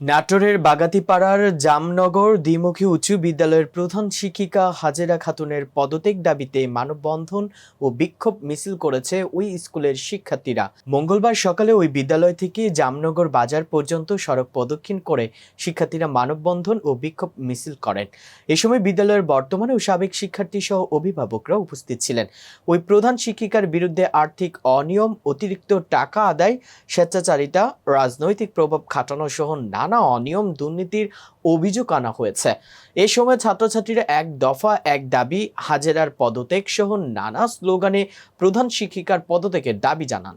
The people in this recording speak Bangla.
নাটোরের বাগাতিপাড়ার জামনগর দ্বিমুখী উঁচু বিদ্যালয়ের প্রধান শিক্ষিকা হাজেরা খাতুনের পদত্যাগ দাবিতে মানববন্ধন ও বিক্ষোভ মিছিল করেছে ওই স্কুলের শিক্ষার্থীরা। মঙ্গলবার সকালে ওই বিদ্যালয় থেকে জামনগর বাজার পর্যন্ত সড়ক প্রদক্ষিণ করে শিক্ষার্থীরা মানববন্ধন ও বিক্ষোভ মিছিল করেন। এ সময় বিদ্যালয়ের বর্তমানে ও সাবেক শিক্ষার্থী সহ অভিভাবকরা উপস্থিত ছিলেন। ওই প্রধান শিক্ষিকার বিরুদ্ধে আর্থিক অনিয়ম, অতিরিক্ত টাকা আদায়, স্বেচ্ছাচারিতা, রাজনৈতিক প্রভাব খাটানো সহ নানা অনিয়ম দুর্নীতির অভিযোগ আনা হয়েছে। এ সময় ছাত্রছাত্রীরা এক দফা এক দাবি, হাজেরার পদত্যাগ সহ নানা স্লোগানে প্রধান শিক্ষিকার পদত্যাগের দাবি জানান।